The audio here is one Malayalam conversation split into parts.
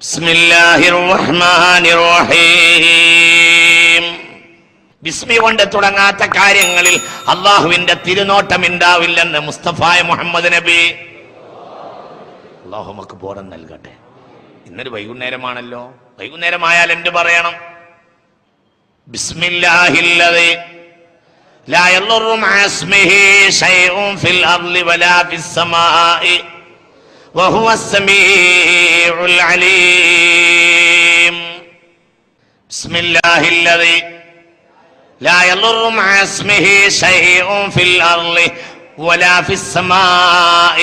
بسم الله الرحمن الرحيم ബിസ്മി കൊണ്ട് തുടങ്ങാത്ത കാര്യങ്ങളിൽ അള്ളാഹുവിന്റെ തിരുനോട്ടം ഉണ്ടാവില്ലെന്ന് മുസ്തഫായ മുഹമ്മദ് നബി അള്ളാഹു നമുക്ക് ബോധം നൽകട്ടെ ഇന്നൊരു വൈകുന്നേരമാണല്ലോ വൈകുന്നേരമായാൽ എന്ത് പറയണം ബിസ്മില്ലാഹില്ലതി لا يضر مع اسمه شيء في الأرض ولا في السماء وهو السميع العليم بسم الله الذي لا يضر مع اسمه شيء في الأرض ولا في السماء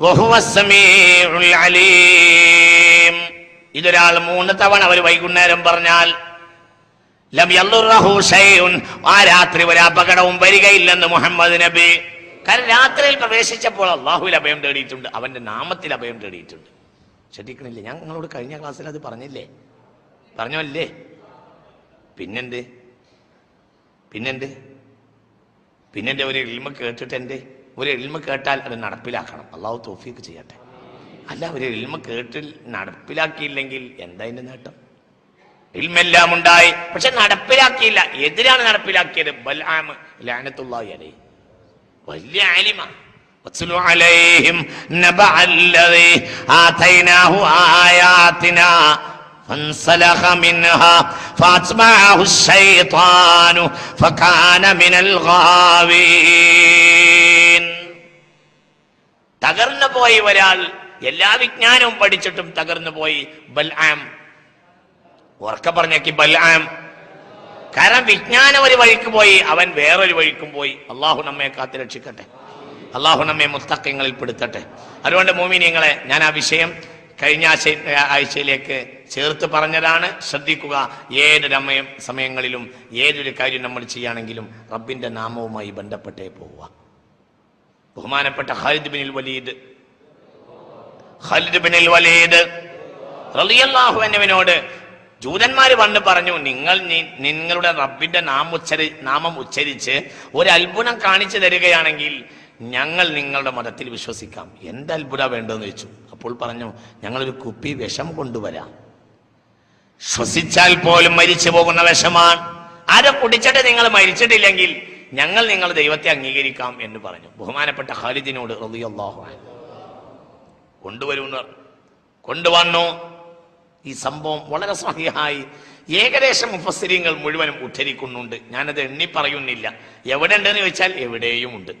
وهو السميع العليم ഇതൊരാൾ മൂന്ന് തവണ ഒരു വൈകുന്നേരം പറഞ്ഞാൽ ലം യല്ലുറഹു ഷൈഉൻ ആ രാത്രി ഒരു അപകടവും വരികയില്ലെന്ന് മുഹമ്മദ് നബി കാരണം രാത്രിയിൽ പ്രവേശിച്ചപ്പോൾ അള്ളാഹുവിൽ അഭയം തേടിയിട്ടുണ്ട് അവന്റെ നാമത്തിൽ അഭയം തേടിയിട്ടുണ്ട്. ശ്രദ്ധിക്കണില്ലേ? ഞാൻ നിങ്ങളോട് കഴിഞ്ഞ ക്ലാസ്സിൽ അത് പറഞ്ഞില്ലേ? പറഞ്ഞല്ലേ? പിന്നെന്ത്? പിന്നെന്ത്? പിന്നെന്റെ ഒരു എൽമ കേട്ടിട്ട് എന്റെ ഒരു എൽമ കേട്ടാൽ അത് നടപ്പിലാക്കണം. അള്ളാഹു തോഫിക്ക് ചെയ്യട്ടെ. അല്ല ഒരു എൽമ കേട്ടിൽ നടപ്പിലാക്കിയില്ലെങ്കിൽ എന്താ അതിന്റെ നേട്ടം? ഇൽമെല്ലാം ഉണ്ടായി പക്ഷെ നടപ്പിലാക്കിയില്ല. എതിരാണ് നടപ്പിലാക്കിയത്. ബൽആം ലാനത്തുള്ള അലൈഹി. വലിയ ആലിമ വത്ലു അലൈഹിം നബഅ الذي آتيناه آياتنا فانسلخ منها فأتبعه الشيطان فكان من الغاوين തകർന്നു പോയി ഒരാൾ എല്ലാ വിജ്ഞാനവും പഠിച്ചിട്ടും തകർന്നു പോയി ബൽആം ഉറക്ക പറഞ്ഞേക്ക് ബൽആം കാരണം വിജ്ഞാനം ഒരു വഴിക്ക് പോയി അവൻ വേറൊരു വഴിക്കും പോയി. അള്ളാഹു നമ്മെ കാത്തു രക്ഷിക്കട്ടെ. അള്ളാഹു നമ്മെ മുസ്തക്കങ്ങളിൽ പെടുത്തട്ടെ. അതുകൊണ്ട് മോമിനിയങ്ങളെ ഞാൻ ആ വിഷയം കഴിഞ്ഞ ആഴ്ച ആഴ്ചയിലേക്ക് ചേർത്ത് പറഞ്ഞതാണ്. ശ്രദ്ധിക്കുക ഏതൊരു അമ്മയും സമയങ്ങളിലും ഏതൊരു കാര്യം നമ്മൾ ചെയ്യുകയാണെങ്കിലും റബ്ബിന്റെ നാമവുമായി ബന്ധപ്പെട്ടേ പോവുക. ബഹുമാനപ്പെട്ട ഖാലിദ് ബിനിൽ വലീദ്. ഖാലിദ് ബിനിൽ വലീദ് റളിയല്ലാഹു അൻഹുവിനോട് ജൂതന്മാര് വന്ന് പറഞ്ഞു നിങ്ങൾ നിങ്ങളുടെ റബ്ബിന്റെ നാമം ഉച്ചരി നാമം ഉച്ചരിച്ച് ഒരു അത്ഭുതം കാണിച്ചു തരികയാണെങ്കിൽ ഞങ്ങൾ നിങ്ങളുടെ മതത്തിൽ വിശ്വസിക്കാം. എന്ത് അത്ഭുത വേണ്ടതെന്ന് വെച്ചു അപ്പോൾ പറഞ്ഞു ഞങ്ങളൊരു കുപ്പി വിഷം കൊണ്ടുവരാം. ശ്വസിച്ചാൽ പോലും മരിച്ചു പോകുന്ന വിഷമാണ്. ആരെ കുടിച്ചിട്ട് നിങ്ങൾ മരിച്ചിട്ടില്ലെങ്കിൽ ഞങ്ങൾ നിങ്ങൾ ദൈവത്തെ അംഗീകരിക്കാം എന്ന് പറഞ്ഞു. ബഹുമാനപ്പെട്ട ഖാലിദിനോട് റളിയല്ലാഹു. കൊണ്ടുവന്നു. ഈ സംഭവം വളരെ സഹിയായി ഏകദേശം മുഫസ്സിരിങ്ങൾ മുഴുവനും ഉദ്ധരിക്കുന്നുണ്ട്. ഞാനത് എണ്ണി പറയുന്നില്ല. എവിടെ ഉണ്ടെന്ന് ചോദിച്ചാൽ എവിടെയും ഉണ്ട്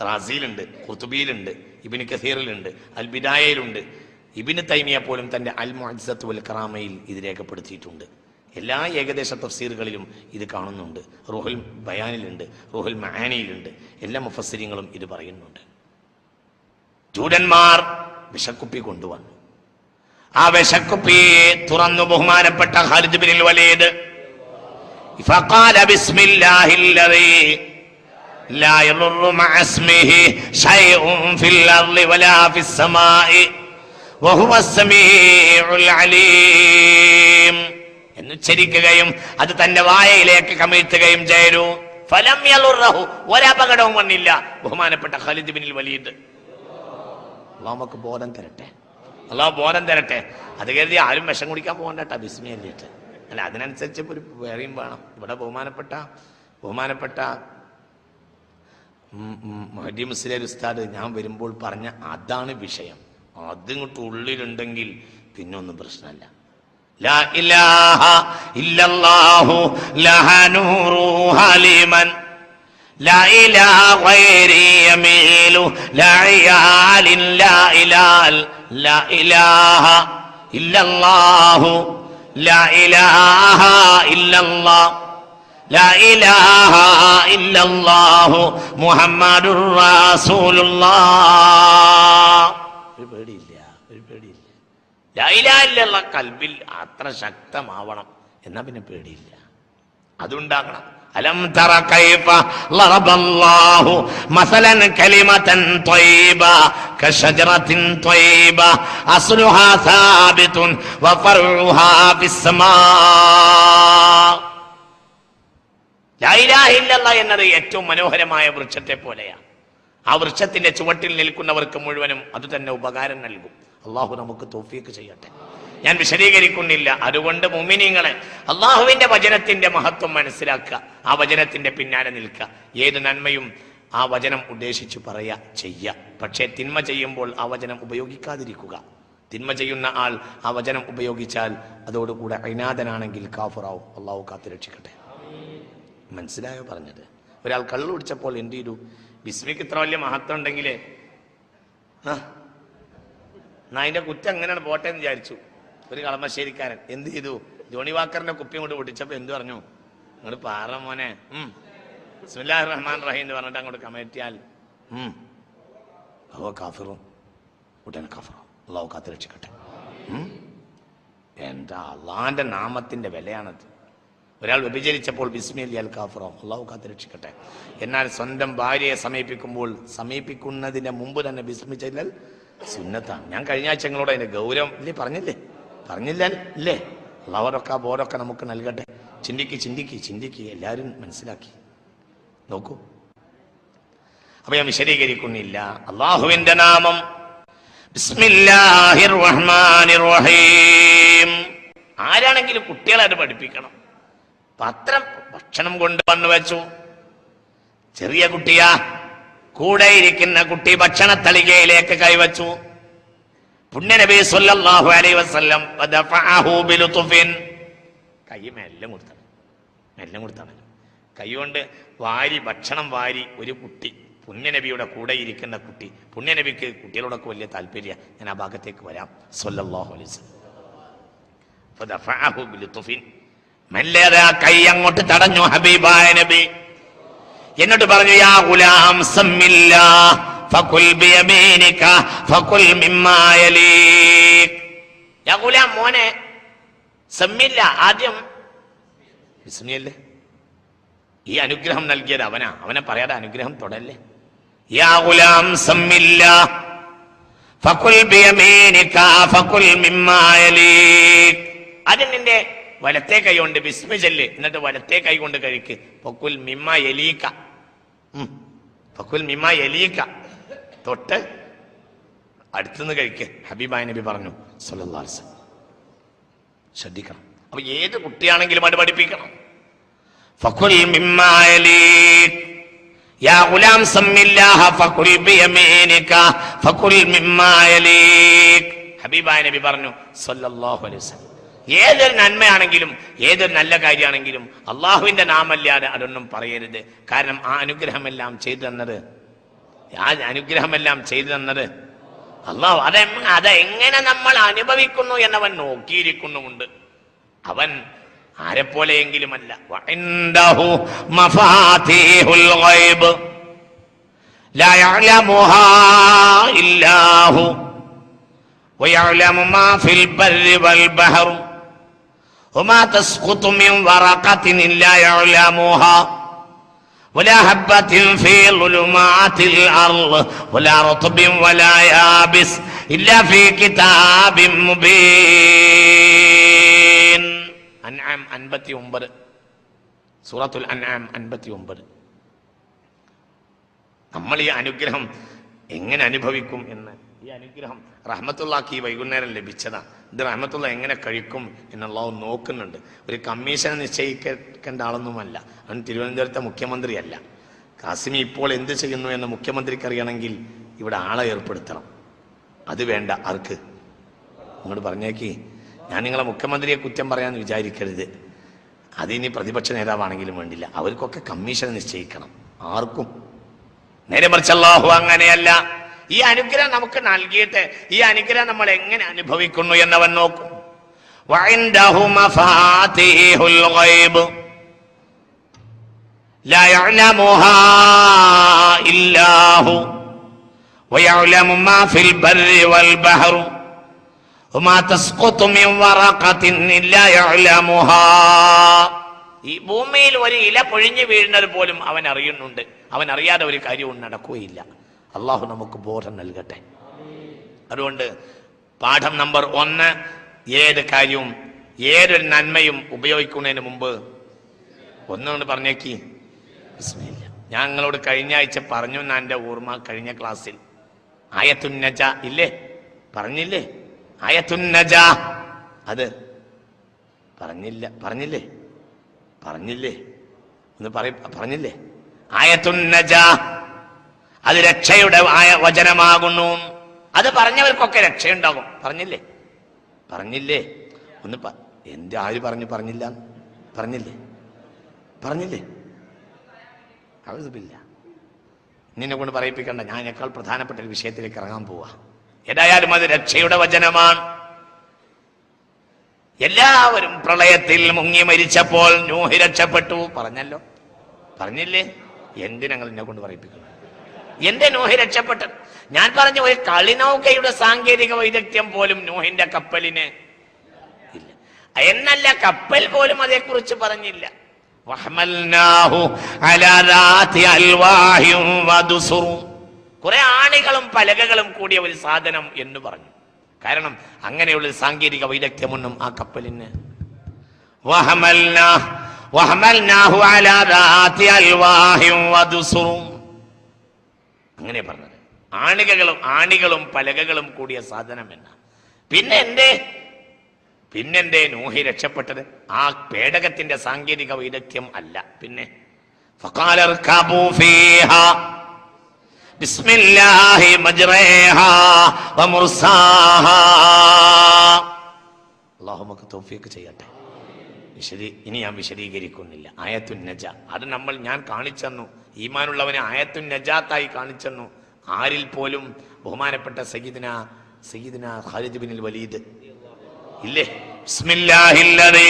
റാസിയിലുണ്ട് ഖുത്തുബിയിലുണ്ട് ഇബിന് കസീറിലുണ്ട് അൽബിദായയിലുണ്ട്. ഇബിന് തൈമിയ പോലും തന്റെ അൽ മുഅജ്സത്ത് വൽ കറാമയിൽ ഇത് രേഖപ്പെടുത്തിയിട്ടുണ്ട്. എല്ലാ ഏകദേശ തഫ്സീറുകളിലും ഇത് കാണുന്നുണ്ട്. റുഹുൽ ബയാനിലുണ്ട് റുഹുൽ മഹാനിയിലുണ്ട് എല്ലാ മുഫസ്സിരിങ്ങളും ഇത് പറയുന്നുണ്ട്. ജൂഡന്മാർ വിഷക്കുപ്പി കൊണ്ടുവന്നു ആ വിശക്കുപ്പി തുറന്നു ബഹുമാനപ്പെട്ട ഖാലിദ് ബിൻ വലീദ് فقال بسم الله الذي لا يضر مع اسمه شيء في الأرض ولا في السماء وهو السميع العليم എന്നുച്ചരിക്കുകയും അത് തന്റെ വായയിലേക്ക് കമിഴ്ത്തുകയും ചെയ്തു ഫലം യലുറഹു ഒരപകടവും വന്നില്ല ബഹുമാനപ്പെട്ട ഖാലിദ് ബിൻ വലീദ് അള്ളാഹ് നമുക്ക് ബോധം തരട്ടെ അള്ളാഹ് ബോധം തരട്ടെ അത് കരുതി ആരും വിഷം കുടിക്കാൻ പോകണ്ട ബിസ്മി അല്ലിട്ട് അല്ല അതിനനുസരിച്ച് ഒരു വേറെയും വേണം ഇവിടെ ബഹുമാനപ്പെട്ട ബഹുമാനപ്പെട്ട ഉം, ഉം, മഹദി മുസ്ലിം ഉസ്താദ് ഞാൻ വരുമ്പോൾ പറഞ്ഞ അതാണ് വിഷയം അതിങ്ങോട്ട് ഉള്ളിലുണ്ടെങ്കിൽ പിന്നെ ഒന്നും പ്രശ്നമല്ല ലാ ഇലാഹ ഇല്ലല്ലാഹു ലഹാ നൂറുഹാ ലിമൻ لا إله غيري يميل لا عيال لا إله لا إله إلا الله لا إله إلا الله لا إله إلا الله محمد رسول الله ഒരു പേടിയില്ല ഒരു പേടിയില്ല ലാ ഇലാഹ ഇല്ലല്ലാഹ് കൽബിൽ അത്ര ശക്തമാവണം എന്നാ പിന്നെ പേടിയില്ല അതുണ്ടാകണം അലം തറ കൈഫ ലറബല്ലാഹു മസലൻ കലിമതൻ ത്വയ്ബ കശജറത്തിൻ ത്വയ്ബ അസ്ലുഹാ സാബിതുൻ വഫർഉഹാ ഫിസ്സമാ. ലാ ഇലാഹ ഇല്ലല്ലാഹ് എന്നത് ഏറ്റവും മനോഹരമായ വൃക്ഷത്തെ പോലെയാണ്. ആ വൃക്ഷത്തിന്റെ ചുവട്ടിൽ നിൽക്കുന്നവർക്ക് മുഴുവനും അത് തന്നെ ഉപകാരം നൽകും. അള്ളാഹു നമുക്ക് തോഫിയൊക്കെ ചെയ്യട്ടെ. ഞാൻ വിശദീകരിക്കുന്നില്ല. അതുകൊണ്ട് മുമിനിങ്ങളെ അള്ളാഹുവിന്റെ വചനത്തിന്റെ മഹത്വം മനസ്സിലാക്കുക ആ വചനത്തിന്റെ പിന്നാലെ നിൽക്കുക. ഏത് നന്മയും ആ വചനം ഉദ്ദേശിച്ചു പറയുക ചെയ്യുക പക്ഷേ തിന്മ ചെയ്യുമ്പോൾ ആ വചനം ഉപയോഗിക്കാതിരിക്കുക. തിന്മ ചെയ്യുന്ന ആൾ ആ വചനം ഉപയോഗിച്ചാൽ അതോടുകൂടെ അനാഥനാണെങ്കിൽ കാഫറാവും. അള്ളാഹു കാത്തു രക്ഷിക്കട്ടെ. മനസ്സിലായോ പറഞ്ഞത്? ഒരാൾ കള്ളു കുടിച്ചപ്പോൾ എന്ത് ചെയ്തു? ബിസ്മിക്ക് ഇത്ര വലിയ മഹത്വം ഉണ്ടെങ്കിലേ ആ അതിന്റെ കുറ്റം എങ്ങനെയാണ് പോട്ടെ എന്ന് വിചാരിച്ചു. ഒരു കളമശ്ശേരിക്കാരൻ. എന്ത് ചെയ്തു? ജോണി വാക്കറിന്റെ കുപ്പി കൊണ്ട് പൊട്ടിച്ചപ്പോ എന്ത് പറഞ്ഞു? നിങ്ങൾ പാറ മോനെ. ബിസ്മില്ലാഹി റഹ്മാൻ റഹീം എന്ന് പറഞ്ഞിട്ട് അങ്ങോട്ട് കമറ്റിയാൽ അഹോ കാഫിറും. അള്ളാഹു കാത്തു രക്ഷിക്കട്ടെ. എന്താ അള്ളാന്റെ നാമത്തിന്റെ വിലയാണത്. ഒരാൾ വ്യഭിചരിച്ചപ്പോൾ ബിസ്മിയൽ കാഫറോ. അള്ളാഹു കാത്തു രക്ഷിക്കട്ടെ. എന്നാൽ സ്വന്തം ഭാര്യയെ സമീപിക്കുമ്പോൾ സമീപിക്കുന്നതിന് മുമ്പ് തന്നെ ബിസ്മി ചെല്ലൽ സുന്നത്താണ്. ഞാൻ കഴിഞ്ഞ ആഴ്ച നിങ്ങളോട് അതിന്റെ ഗൗരവം ഇല്ലേ പറഞ്ഞില്ലേ? പറഞ്ഞില്ല ഇല്ലേ? അള്ളാഹറൊക്കെ ബോധമൊക്കെ നമുക്ക് നൽകട്ടെ. ചിന്തിക്ക് ചിന്തിക്ക് ചിന്തിക്ക്. എല്ലാവരും മനസ്സിലാക്കി. നോക്കൂ. അപ്പൊ ഞാൻ വിശദീകരിക്കുന്നില്ല. അള്ളാഹുവിന്റെ നാമം ബിസ്മില്ലാഹിർ റഹ്മാനിർ റഹീം ആരാണെങ്കിലും കുട്ടികളെ അത് പഠിപ്പിക്കണം. പത്രം ഭക്ഷണം കൊണ്ടുവന്നു വെച്ചു. ചെറിയ കുട്ടിയാ. കൂടെ ഇരിക്കുന്ന കുട്ടി ഭക്ഷണത്തളികയിലേക്ക് കൈവച്ചു പുണ്യനബി സല്ലല്ലാഹു അലൈഹി വസല്ലം വാരി ഭക്ഷണം വാരി ഒരു കുട്ടി പുണ്യനബിയുടെ കൂടെ ഇരിക്കുന്ന കുട്ടി പുണ്യനബിക്ക് കുട്ടികളോടൊക്കെ വലിയ താല്പര്യ. ഞാൻ ആ ഭാഗത്തേക്ക് വരാം. സല്ലല്ലാഹു അലൈഹി വസല്ലം. മെല്ലെ ആ കൈ അങ്ങോട്ട് തടഞ്ഞു ഹബീബായ നബി. എന്നിട്ട് പറഞ്ഞു യാ ഗുലാം സമ്മില്ലാ. മോനെ സമ്മില്ല ആദ്യം വിസ്മിയല്ലേ ഈ അനുഗ്രഹം നൽകിയത് അവനാ. അവനെ പറയാതെ അനുഗ്രഹം തുടല്ലേ? യാ ഗുലാം സമ്മില്ല ഫകുൽ ബിയമീനിക ഫകുൽ മിമ്മാ യലീക് ആദ്യം നിന്റെ വലത്തെ കൈ കൊണ്ട് ബിസ്മി ചെല്ല്. എന്നിട്ട് വലത്തെ കൈ കൊണ്ട് കഴിക്ക്. ഫകുൽ മിമ്മ എലീക്ക ഫകുൽ മിമ്മ എലീക്ക തൊട്ട് അടുത്തുനിന്ന് കഴിക്ക്. ഹബീബായ നബി പറഞ്ഞു വസല്ലം. ശ്രദ്ധിക്കണം. അപ്പൊ ഏത് കുട്ടിയാണെങ്കിലും അത് പഠിപ്പിക്കണം. ഹബീബായ നബി പറഞ്ഞു സല്ലല്ലാഹു അലൈഹി വസല്ലം. ഏതൊരു നന്മയാണെങ്കിലും ഏതൊരു നല്ല കാര്യമാണെങ്കിലും അള്ളാഹുവിന്റെ നാമല്ലാതെ അതൊന്നും പറയരുത്. കാരണം ആ അനുഗ്രഹമെല്ലാം ചെയ്തു തന്നത് ആ അനുഗ്രഹമെല്ലാം ചെയ്തു തന്നത്. അള്ളാഹു അതെ അതെങ്ങനെ നമ്മൾ അനുഭവിക്കുന്നു എന്നവൻ നോക്കിയിരിക്കുന്നുമുണ്ട്. അവൻ ആരെപ്പോലെയെങ്കിലുമല്ല. വഇൻദഹു ولا حبة في ظلمات الأرض ولا رطب ولا يابس إلا في كتاب مبين أنعام أنبتي أنبر سورة الأنعام أنبتي أنبر നമ്മൾ ഈ അനുഗ്രഹം എങ്ങനെ അനുഭവിക്കും എന്ന് ഈ അനുഗ്രഹം റഹ്മത്തുള്ളാക്ക് ഈ വൈകുന്നേരം ലഭിച്ചതാ. ഇത് റഹ്മത്തുള്ള എങ്ങനെ കഴിക്കും എന്നുള്ളത് നോക്കുന്നുണ്ട്. ഒരു കമ്മീഷൻ നിശ്ചയിക്കേണ്ട ആളൊന്നുമല്ല. അവൻ തിരുവനന്തപുരത്തെ മുഖ്യമന്ത്രിയല്ല. കാസിമി ഇപ്പോൾ എന്ത് ചെയ്യുന്നു എന്ന് മുഖ്യമന്ത്രിക്ക് അറിയണമെങ്കിൽ ഇവിടെ ആളെ ഏർപ്പെടുത്തണം. അത് വേണ്ട ആർക്ക്? അങ്ങോട്ട് പറഞ്ഞേക്കി. ഞാൻ നിങ്ങളെ മുഖ്യമന്ത്രിയെ കുറ്റം പറയാന്ന് വിചാരിക്കരുത്. അതിനി പ്രതിപക്ഷ നേതാവാണെങ്കിലും വേണ്ടില്ല. അവർക്കൊക്കെ കമ്മീഷൻ നിശ്ചയിക്കണം. ആർക്കും? നേരെ മറിച്ച് അല്ലാഹു അങ്ങനെയല്ല. ഈ അനുഗ്രഹം നമുക്ക് നൽകിയിട്ട് ഈ അനുഗ്രഹം നമ്മൾ എങ്ങനെ അനുഭവിക്കുന്നു എന്നവൻ നോക്കും. ഈ ഭൂമിയിൽ ഒരു ഇല പൊഴിഞ്ഞു വീഴുന്നത് പോലും അവൻ അറിയുന്നുണ്ട്. അവൻ അറിയാതെ ഒരു കാര്യവും നടക്കുകയില്ല. അള്ളാഹു നമുക്ക് ബോധം നൽകട്ടെ. അതുകൊണ്ട് പാഠം നമ്പർ ഒന്ന് ഏത് കാര്യവും ഏതൊരു നന്മയും ഉപയോഗിക്കുന്നതിന് മുമ്പ് ഒന്നുകൊണ്ട് പറഞ്ഞേക്ക്. ബിസ്മില്ല. ഞാൻ നിങ്ങളോട് കഴിഞ്ഞ ആഴ്ച പറഞ്ഞു എന്നാ എന്റെ ഓർമ്മ കഴിഞ്ഞ ക്ലാസ്സിൽ. ആയത്തുന്നജ ഇല്ലേ? പറഞ്ഞില്ലേ? ആയത്തുന്നജ അത് പറഞ്ഞില്ല പറഞ്ഞില്ലേ? പറഞ്ഞില്ലേ? ഒന്ന് പറ പറഞ്ഞില്ലേ? ആയത്തുന്നജ അത് രക്ഷയുടെ ആയ വചനമാകുന്നു. അത് പറഞ്ഞവർക്കൊക്കെ രക്ഷയുണ്ടാകും. പറഞ്ഞില്ലേ? പറഞ്ഞില്ലേ? ഒന്ന് എന്റെ ആര് പറഞ്ഞു പറഞ്ഞില്ല? പറഞ്ഞില്ലേ? പറഞ്ഞില്ലേ? അവസില്ല നിന്നെ കൊണ്ട് പറയിപ്പിക്കണ്ട. ഞാൻ എക്കാൾ പ്രധാനപ്പെട്ട ഒരു വിഷയത്തിലേക്ക് ഇറങ്ങാൻ പോവാ. ഏതായാലും അത് രക്ഷയുടെ വചനമാണ്. എല്ലാവരും പ്രളയത്തിൽ മുങ്ങി മരിച്ചപ്പോൾ നൂഹി രക്ഷപ്പെട്ടു. പറഞ്ഞല്ലോ? പറഞ്ഞില്ലേ? എന്തിനങ്ങൾ എന്നെ കൊണ്ട് പറയിപ്പിക്കണം? എന്റെ നോഹി രക്ഷപ്പെട്ടത് ഞാൻ പറഞ്ഞ ഒരു കളിനൗക്കയുടെ സാങ്കേതിക വൈദഗ്ധ്യം പോലും നോഹിന്റെ കപ്പലിന് ഇല്ല എന്നല്ല കപ്പൽ പോലും അതേക്കുറിച്ച് പറഞ്ഞില്ല. കുറെ ആണികളും പലകകളും കൂടിയ ഒരു സാധനം എന്ന് പറഞ്ഞു കാരണം അങ്ങനെയുള്ള സാങ്കേതിക വൈദഗ്ധ്യമൊന്നും ആ കപ്പലിന് വഹമൽ വഹമൽനാഹു അലാ ദാത്തി അൽവാഹിം. അങ്ങനെ പറഞ്ഞത്. ആണികകളും ആണികളും പലകകളും കൂടിയ സാധനം എന്ന. പിന്നെ എന്തേ? പിന്നെന്തേ നൂഹി രക്ഷപ്പെട്ടത്? ആ പേടകത്തിന്റെ സാങ്കേതിക വൈദഗ്ധ്യം അല്ല. പിന്നെ? ചെയ്യട്ടെ. വിശദീ ഇനി ഞാൻ വിശദീകരിക്കുന്നില്ല ആയത്തുൻ നജ അത് നമ്മൾ ഞാൻ കാണിച്ചെന്നു ഈമാനുള്ളവനെ ആയത്തുൻ നജാത്തായി കാണിച്ചെന്നു ആരിൽ പോലും ബഹുമാനപ്പെട്ട സയ്യിദിന സയ്യിദിന ഖാലിദ് ബിൻ വലീദ് ഇല്ലേ ബിസ്മില്ലാഹില്ലദി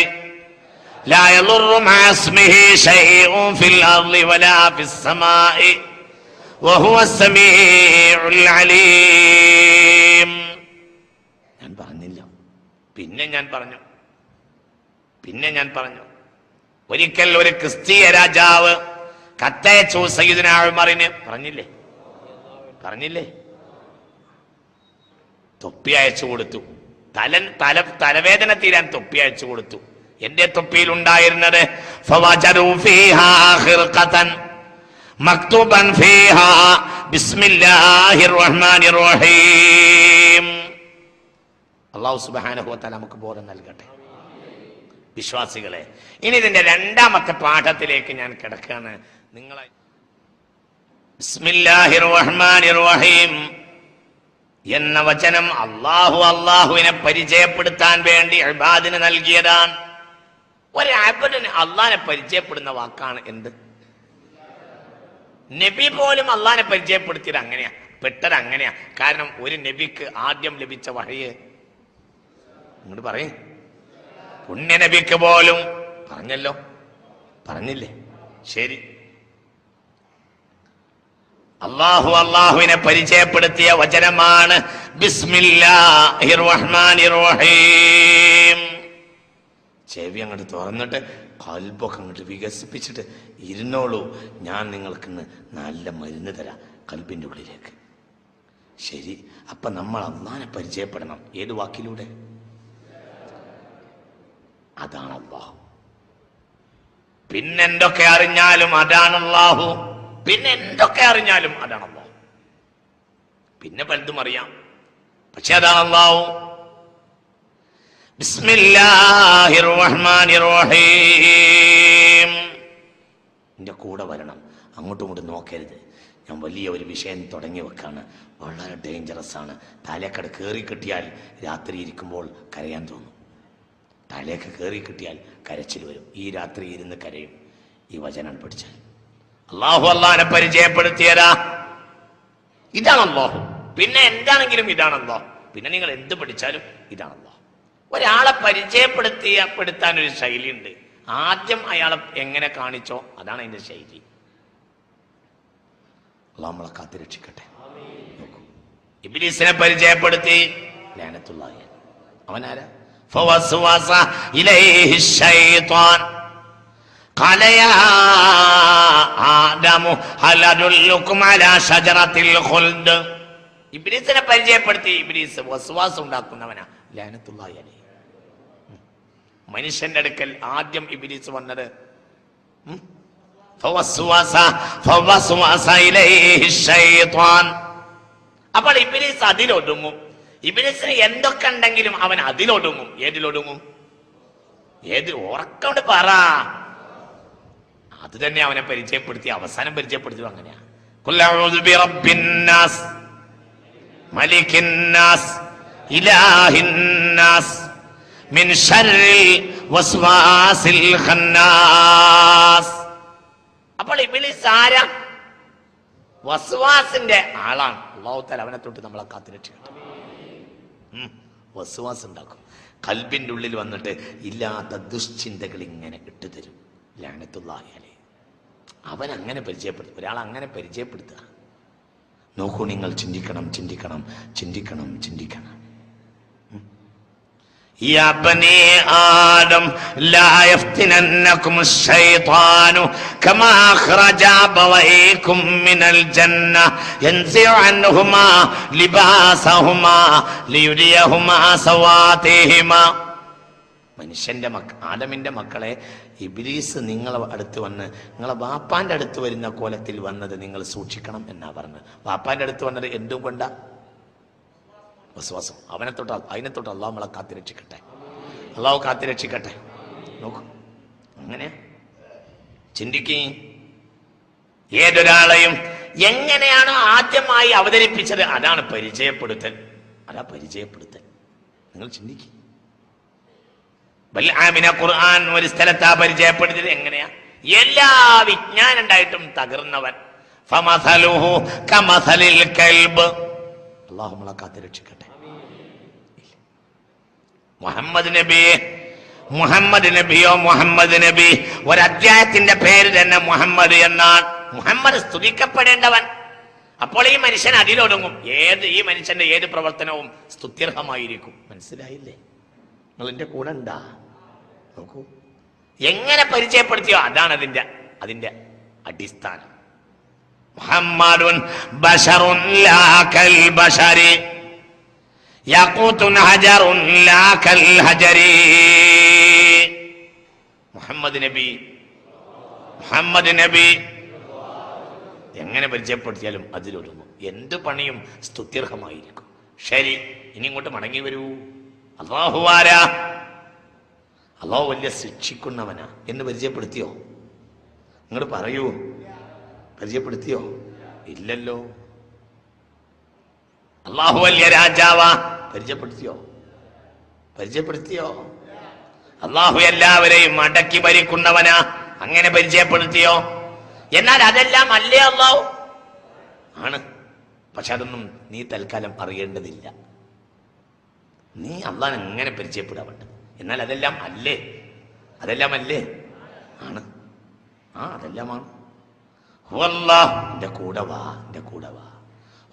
لا يضر مع اسمه شيء في الأرض ولا في السماء وهو السميع العليم ഞാൻ പറഞ്ഞില്ല പിന്നെ ഞാൻ പറഞ്ഞു പിന്നെ ഞാൻ പറഞ്ഞു ഒരിക്കൽ ഒരു ക്രിസ്തീയ രാജാവ് കത്തയച്ചു സയ്യിദിനാഴ്മറിന് പറഞ്ഞില്ലേ? പറഞ്ഞില്ലേ? തൊപ്പി അയച്ചു കൊടുത്തു. തലൻ തല തലവേദന തീരാൻ തൊപ്പി അയച്ചു കൊടുത്തു. എന്റെ തൊപ്പിയിൽ ഉണ്ടായിരുന്നത് മക്തൂബൻ ബിസ്മില്ലാഹിർ റഹ്മാനിർ റഹീം. അള്ളാഹു സുബാനഹുവത്താൽ നമുക്ക് ബോധം നൽകട്ടെ. വിശ്വാസികളെ. ഇനി ഇതിന്റെ രണ്ടാമത്തെ പാഠത്തിലേക്ക് ഞാൻ കിടക്കുകയാണ് നിങ്ങളെ എന്ന വചനം അള്ളാഹു അള്ളാഹുവിനെ പരിചയപ്പെടുത്താൻ വേണ്ടി അബാദിന് നൽകിയതാണ്. ഒരു അബദിന് അള്ളാഹിനെ പരിചയപ്പെടുന്ന വാക്കാണ് എന്ത്? നബി പോലും അള്ളാഹിനെ പരിചയപ്പെടുത്തിയത് അങ്ങനെയാ. പെട്ടത് അങ്ങനെയാ. കാരണം ഒരു നബിക്ക് ആദ്യം ലഭിച്ച വഴിയെ ഇങ്ങോട്ട് പറയും. പുണ്യ നബിക്ക് പോലും പറഞ്ഞല്ലോ. പറഞ്ഞില്ലേ? ശരി. അള്ളാഹു അള്ളാഹുവിനെ പരിചയപ്പെടുത്തിയ വചനമാണ് ചെവി അങ്ങോട്ട് തുറന്നിട്ട് കൽബൊക്കെ അങ്ങോട്ട് വികസിപ്പിച്ചിട്ട് ഇരുന്നോളൂ. ഞാൻ നിങ്ങൾക്ക് ഇന്ന് നല്ല മരുന്ന് തരാം കൽബിന്റെ ഉള്ളിലേക്ക്. ശരി. അപ്പൊ നമ്മൾ അള്ളാനെ പരിചയപ്പെടണം. ഏത് വാക്കിലൂടെ? അതാണ് അള്ളാഹു പിന്നെന്തൊക്കെ അറിഞ്ഞാലും അതാണ് അള്ളാഹു പിന്നെ എന്തൊക്കെ അറിഞ്ഞാലും അതാണ് അള്ളാഹു പിന്നെ പലതും അറിയാം. പക്ഷെ അതാണ് അള്ളാഹു എന്റെ കൂടെ വരണം. അങ്ങോട്ടും ഇങ്ങോട്ടും നോക്കരുത്. ഞാൻ വലിയ ഒരു വിഷയം തുടങ്ങി വെക്കാണ്. വളരെ ഡേഞ്ചറസ് ആണ്. തലക്കട കയറി കിട്ടിയാൽ രാത്രി ഇരിക്കുമ്പോൾ കരയാൻ തോന്നും. തലേക്ക് കയറി കിട്ടിയാൽ കരച്ചിൽ വരും. ഈ രാത്രി ഇരുന്ന് കരയും. ഈ വചനം പഠിച്ചാൽ. അള്ളാഹു അള്ളാഹിനെ പരിചയപ്പെടുത്തിയതാ ഇതാണ് അള്ളാഹു പിന്നെ എന്താണെങ്കിലും ഇതാണ് അള്ളാഹു പിന്നെ നിങ്ങൾ എന്ത് പഠിച്ചാലും ഇതാണ് അള്ളാഹു ഒരാളെ പരിചയപ്പെടുത്തിയ പെടുത്താൻ ഒരു ശൈലിയുണ്ട്. ആദ്യം അയാളെ എങ്ങനെ കാണിച്ചോ അതാണ് അതിന്റെ ശൈലി. അള്ളാഹു നമ്മളെ കാത്തി രക്ഷിക്കട്ടെ. ഇബ്ലീസിനെ പരിചയപ്പെടുത്തി. ലാനത്തുള്ളാഹി. അവനാരാ? فوسوس إليه الشيطان قال يا آدم هل أدلكم على شجرة الخلد ഇബ്ലീസിനെ പരിചയപ്പെടുത്തി ഇബ്ലീസ് വസ്വാസം ഉണ്ടാക്കുന്നവനാ ലാനത്തുള്ളാഹി അലൈഹി മനുഷ്യന്റെ അടുക്കൽ ആദ്യം ഇബ്ലീസ് വന്നത് ഉം? فوسوس فوسوس إليه الشيطان അപ്പോൾ ഇബ്ലീസ് അതിലൊതുങ്ങും ഇബിലിസിന് എന്തൊക്കെ ഉണ്ടെങ്കിലും അവൻ അതിലൊടുങ്ങും. ഏതിലൊടുങ്ങും? ഏത്? ഉറക്കൊണ്ട് പറ. അത് തന്നെ അവനെ പരിചയപ്പെടുത്തി അവസാനം പരിചയപ്പെടുത്തി അങ്ങനെയാ. അപ്പോൾ ഇബ്ലീസ് ആരാ? വസ്വാസിന്റെ ആളാണ്. അള്ളാഹു തആല അവനെ തൊട്ട് നമ്മളെ കാത്തിരക്ഷിക്കട്ടെ. ഉം, വസ്വാസ് ഉണ്ടാക്കും കൽബിന്റെ ഉള്ളിൽ വന്നിട്ട് ഇല്ലാത്ത ദുശ്ചിന്തകൾ ഇങ്ങനെ ഇട്ടുതരും. ലാനത്തുള്ളാഹി അലൈഹി അവൻ അങ്ങനെ പരിചയപ്പെടുത്തും ഒരാൾ അങ്ങനെ പരിചയപ്പെടുത്തുക. നോക്കൂ നിങ്ങൾ ചിന്തിക്കണം ചിന്തിക്കണം ചിന്തിക്കണം ചിന്തിക്കണം. يا بني آدم لا يفتننكم الشيطان كما أخرج أبويكم من الجنة ينزع عنهما لباسهما ليريهما سواتهما മനുഷ്യന്റെ മക്ക ആദമിന്റെ മക്കളെ ഇബിലീസ് നിങ്ങളെ അടുത്ത് വന്ന് നിങ്ങളെ വാപ്പാന്റെ അടുത്ത് വരുന്ന കോലത്തിൽ വന്നത് നിങ്ങൾ സൂക്ഷിക്കണം എന്നാ പറഞ്ഞത് വാപ്പാന്റെ അടുത്ത് വന്നത് എന്തും കൊണ്ടാ വിശ്വാസം. അവനെ തൊട്ട് അതിനെ തൊട്ട് അള്ളാഹു നമ്മളെ കാത്തിരക്ഷിക്കട്ടെ അള്ളാഹു കാത്തിരക്ഷിക്കട്ടെ നോക്കൂ. അങ്ങനെ ചിന്തിക്കേ ഏതൊരാളെയും എങ്ങനെയാണ് ആദ്യമായി അവതരിപ്പിച്ചത് അതാണ് പരിചയപ്പെടുത്തൽ. അതാ പരിചയപ്പെടുത്തൽ. നിങ്ങൾ ചിന്തിക്കും. ബൽആമിനെ ഖുർആൻ ഒരു സ്ഥലത്താ പരിചയപ്പെടുത്തിയത് എങ്ങനെയാ? എല്ലാ വിജ്ഞാനം ഉണ്ടായിട്ടും തകർന്നവൻ അള്ളാഹു നമ്മളെ കാത്തിരക്ഷിക്കട്ടെ മുഹമ്മദ് നബി. മുഹമ്മദ് നബിയോ മുഹമ്മദ് നബി. ഒരു ഒരധ്യായത്തിന്റെ പേര് തന്നെ മുഹമ്മദ് എന്നാണ്. മുഹമ്മദ് സ്തുതിക്കപ്പെടേണ്ടവൻ. അപ്പോൾ ഈ മനുഷ്യൻ അതിലൊടുങ്ങും ഏത് ഈ മനുഷ്യന്റെ ഏത് പ്രവർത്തനവും സ്തുത്യർഹമായിരിക്കും. മനസ്സിലായില്ലേ? നിങ്ങൾ എന്റെ കൂടെ ഉണ്ടാ നോക്കൂ. എങ്ങനെ പരിചയപ്പെടുത്തിയോ? അതാണ് അതിന്റെ അതിന്റെ അടിസ്ഥാനം. മുഹമ്മദുൻ ബഷറുൻ കൽ ബഷരി യഖൂത്തുൻ ഹജറുൻ ലാ കൽ ഹജരി മുഹമ്മദ് നബി. മുഹമ്മദ് നബി. എങ്ങനെ പരിചയപ്പെടുത്തിയാലും അതിലൊരുങ്ങും എന്ത് പണിയും സ്തുത്യർഹമായിരിക്കും. ശരി ഇനി ഇങ്ങോട്ട് മടങ്ങി വരൂ. അള്ളാഹു ആരാ? അള്ളാഹു വലിയ ശിക്ഷിക്കുന്നവനാ. എന്ന് പരിചയപ്പെടുത്തിയോ? നിങ്ങൾ പറയൂ. പരിചയപ്പെടുത്തിയോ? ഇല്ലല്ലോ. അള്ളാഹു വലിയ രാജാവാ. പരിചയപ്പെടുത്തിയോ? പരിചയപ്പെടുത്തിയോ? അള്ളാഹു എല്ലാവരെയും അടക്കി ഭരിക്കുന്നവനാ. അങ്ങനെ പരിചയപ്പെടുത്തിയോ? എന്നാൽ അതെല്ലാം അല്ലേ അള്ളാഹു ആണ്. പക്ഷെ അതൊന്നും നീ തൽക്കാലം അറിയേണ്ടതില്ല. നീ അള്ളാൻ എങ്ങനെ പരിചയപ്പെടാവട്ടെ എന്നാൽ അതെല്ലാം അല്ലേ? അതെല്ലാം അല്ലേ? ആണ്. ആ അതെല്ലാമാണ്. എന്റെ കൂടെ വാ എന്റെ കൂടെ വാ.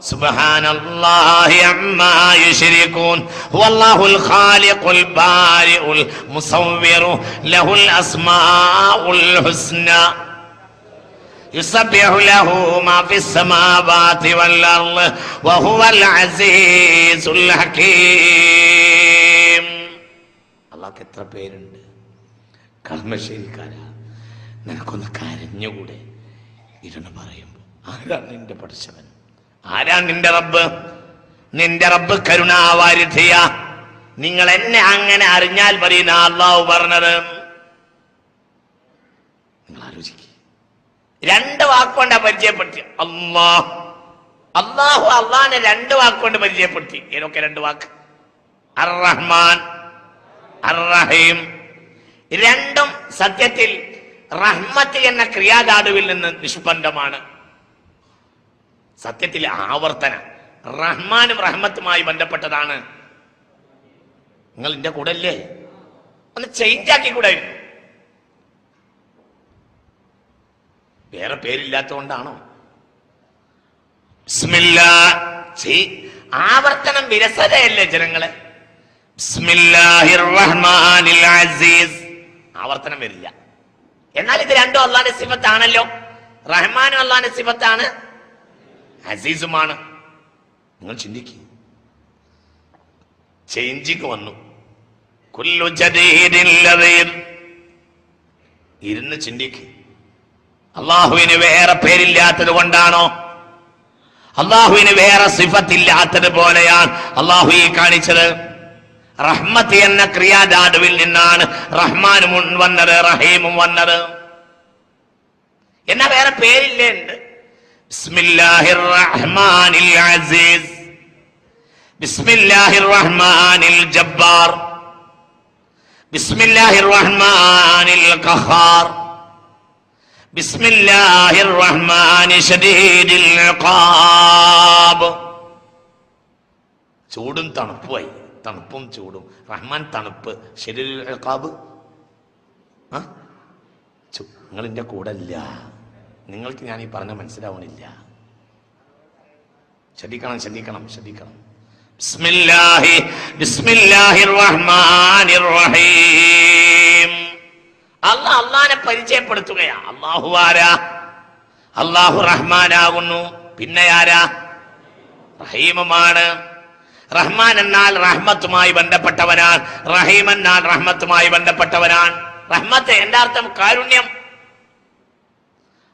سبحان الله عما يشركون هو الله الخالق البارئ المصور له الأسماء الحسنى يسبح له ما في السماوات والأرض وهو العزيز الحكيم الله എത്ര പേരുണ്ട് കളമശ്ശേരിക്കാരാ നിനക്കൊന്ന് കരഞ്ഞുകൂടെ ഇരുന്ന് പറയുമ്പോൾ ആരാണ് നിന്റെ പഠിച്ചവൻ ആരാണ് നിന്റെ റബ്ബ്? നിന്റെ റബ്ബ് കരുണാവാരിധിയ. നിങ്ങൾ എന്നെ അങ്ങനെ അറിഞ്ഞാൽ പറയുന്ന അള്ളാഹു പറഞ്ഞത്. നിങ്ങൾ ആലോചിക്കുക രണ്ട് വാക്കുകൊണ്ടാ പരിചയപ്പെടുത്തി. അള്ളാഹ് അള്ളാഹു അള്ളാഹിനെ രണ്ട് വാക്കുകൊണ്ട് പരിചയപ്പെടുത്തി. ഏതൊക്കെ രണ്ട് വാക്ക്? അർ റഹ്മാൻ അർ റഹീം രണ്ടും സത്യത്തിൽ റഹ്മത്ത് എന്ന ക്രിയാധാതുവിൽ നിന്ന് നിഷ്പന്ദമാണ് സത്യത്തിൽ ആവർത്തന. റഹ്മാനും റഹ്മത്തുമായി ബന്ധപ്പെട്ടതാണ്. നിങ്ങൾ എന്റെ കൂടെ അല്ലേ ഒന്ന് ചേഞ്ച് ആക്കി കൂടെ വേറെ പേരില്ലാത്തതുകൊണ്ടാണോ. ആവർത്തനം വിരസതയല്ലേ ജനങ്ങളെ? ആവർത്തനം വരില്ല. എന്നാൽ ഇത് രണ്ടും അള്ളാന്റെ സിഫത്താണല്ലോ. റഹ്മാനും അള്ളാന്റെ സിഫത്താണ്. അസീസുമാണ്. നിങ്ങൾ ചിന്തിക്കുക ചേഞ്ചിങ് വന്നു. കുല്ലു. ഇരുന്ന് ചിന്തിക്കുക അള്ളാഹുവിന് വേറെ പേരില്ലാത്തത് കൊണ്ടാണോ? അള്ളാഹുവിന് വേറെ സിഫത്തില്ലാത്തത് പോലെയാണ് അള്ളാഹു ഈ കാണിച്ചത്. റഹ്മത്ത് എന്ന ക്രിയാധാതുവിൽ നിന്നാണ് റഹ്മാനും വന്നത് റഹീമും വന്നത്. എന്നാ വേറെ പേരില്ലേ ഉണ്ട്? ബിസ്മില്ലാഹിർ റഹ്മാനിൽ അസീസ് ബിസ്മില്ലാഹിർ റഹ്മാനിൽ ജബ്ബാർ ബിസ്മില്ലാഹിർ റഹ്മാനിൽ ഖഹാർ ബിസ്മില്ലാഹിർ റഹ്മാനി ഷദീദിൽ ഇഖാബ് ചൂടും തണുപ്പുമായി. തണുപ്പും ചൂടും. റഹ്മാൻ തണുപ്പ്. ശരീരം ഇഖാബ്. ആ? നിങ്ങൾ എന്റെ കൂടെ നിങ്ങൾക്ക് ഞാൻ ഈ പറഞ്ഞ മനസ്സിലാവണില്ല. ശ്രദ്ധിക്കണം ശ്രദ്ധിക്കണം ശ്രദ്ധിക്കണം ബിസ്മില്ലാഹി ബിസ്മില്ലാഹിർ റഹ്മാനിർ റഹീം അള്ളാഹ് അള്ളാഹിനെ പരിചയപ്പെടുത്തുകയാ. അള്ളാഹു ആരാ? അള്ളാഹു റഹ്മാനാകുന്നു. പിന്നെ ആരാ? റഹീമുമാണ്. റഹ്മാൻ എന്നാൽ റഹ്മത്തുമായി ബന്ധപ്പെട്ടവനാണ്. റഹീം എന്നാൽ റഹ്മത്തുമായി ബന്ധപ്പെട്ടവനാണ്. റഹ്മത്ത് എന്റെ അർത്ഥം കാരുണ്യം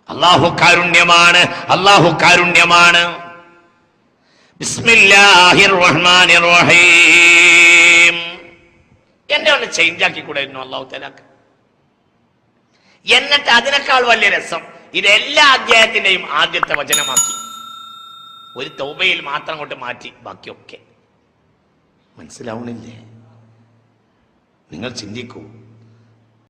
അള്ളാഹു കാരുണ്യമാണ് അള്ളാഹു കാരുണ്യമാണ്. എന്നെ ഒന്ന് ചേഞ്ച് ആക്കി കൂടെ അള്ളാഹു തലാക്ക് എന്നിട്ട് അതിനേക്കാൾ വലിയ രസം ഇത് എല്ലാ അധ്യായത്തിന്റെയും ആദ്യത്തെ വചനമാക്കി. ഒരു തൗബയിൽ മാത്രം അങ്ങോട്ട് മാറ്റി ബാക്കിയൊക്കെ. മനസ്സിലാവണില്ലേ? നിങ്ങൾ ചിന്തിക്കൂ